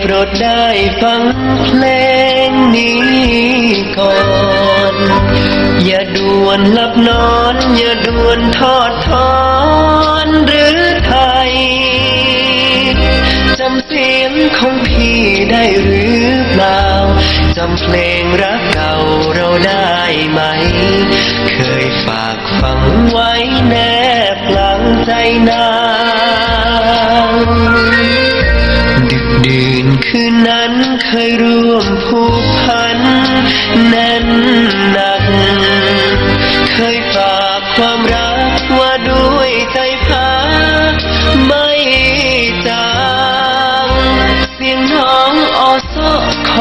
โปรดได้ฟังเพลงนี้ก่อน อย่าด่วนหลับนอน อย่าด่วนทอดทอนหรือไทยจำเสียงของพี่ได้หรือเปล่าจำเพลงรักเก่าเราได้ไหม เคยฝากฝังไว้แนบกลางใจนา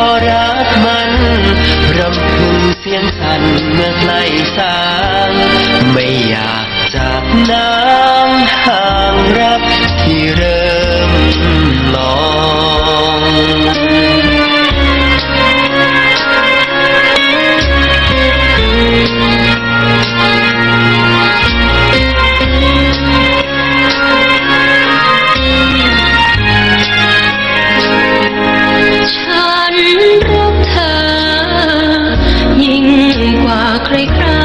อรักมันรำพึงเสียงสั่นเมื่อใกล้สาง ไม่อยากจากน้ำห่างรักที่เร ใคร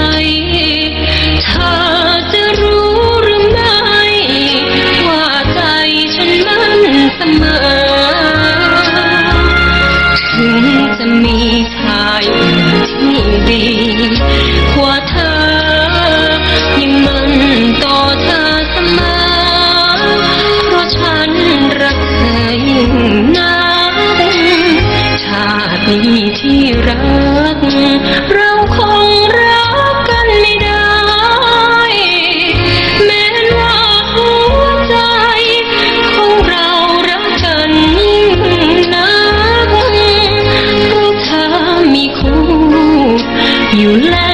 อยู่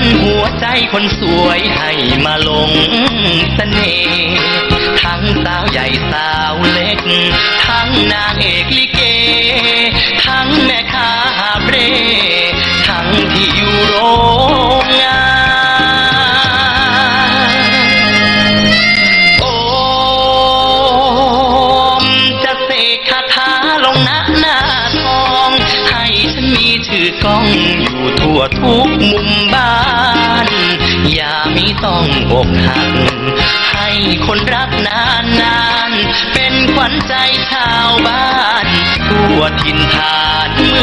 นหัวใจคนสวยให้มาลงเสน่ห์ทั้งสาวใหญ่สาวเล็ก ทั้งนางเอกลิเก ทั้งแม่ค้าหาเบรทั้งที่อยู่โรงงานโอมจะเสกคาถาลงหน้าหน้าทอง ให้ฉันมีชื่อกล้องอยู่ทั่วทุกมุมบ้าน ต้องอกหัก ให้คนรักนานนานเป็นขวัญใจชาวบ้าน ทั่วถิ่นฐานเมื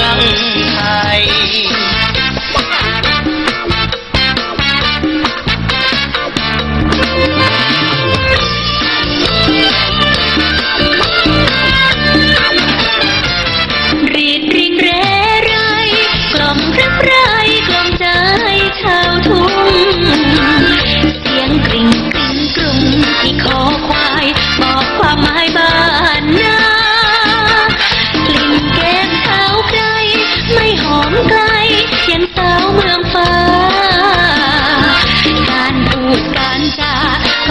อง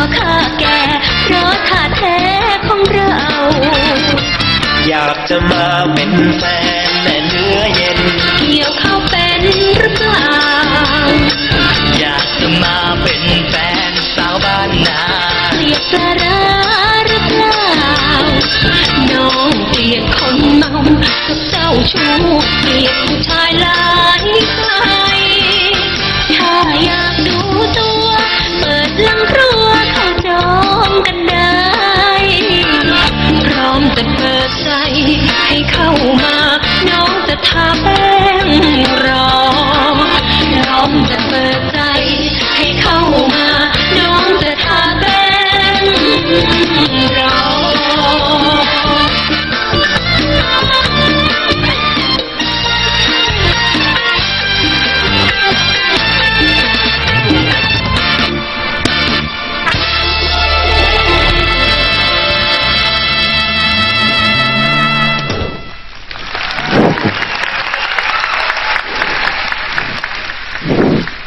ก็ข้าแก่เพราะท่าแท้ของเรา อยากจะมาเป็นแฟนแต่เนื้อเย็น เกี่ยวเข้าเป็นหรือเปล่า อยากจะมาเป็นแฟนสาวบ้านนาเกลียดปลาร้าหรือเปล่า น้องเกลียดคนเมากับเจ้าชู้เกลียดผู้ชายหลายใจถ้าอยากดูตัว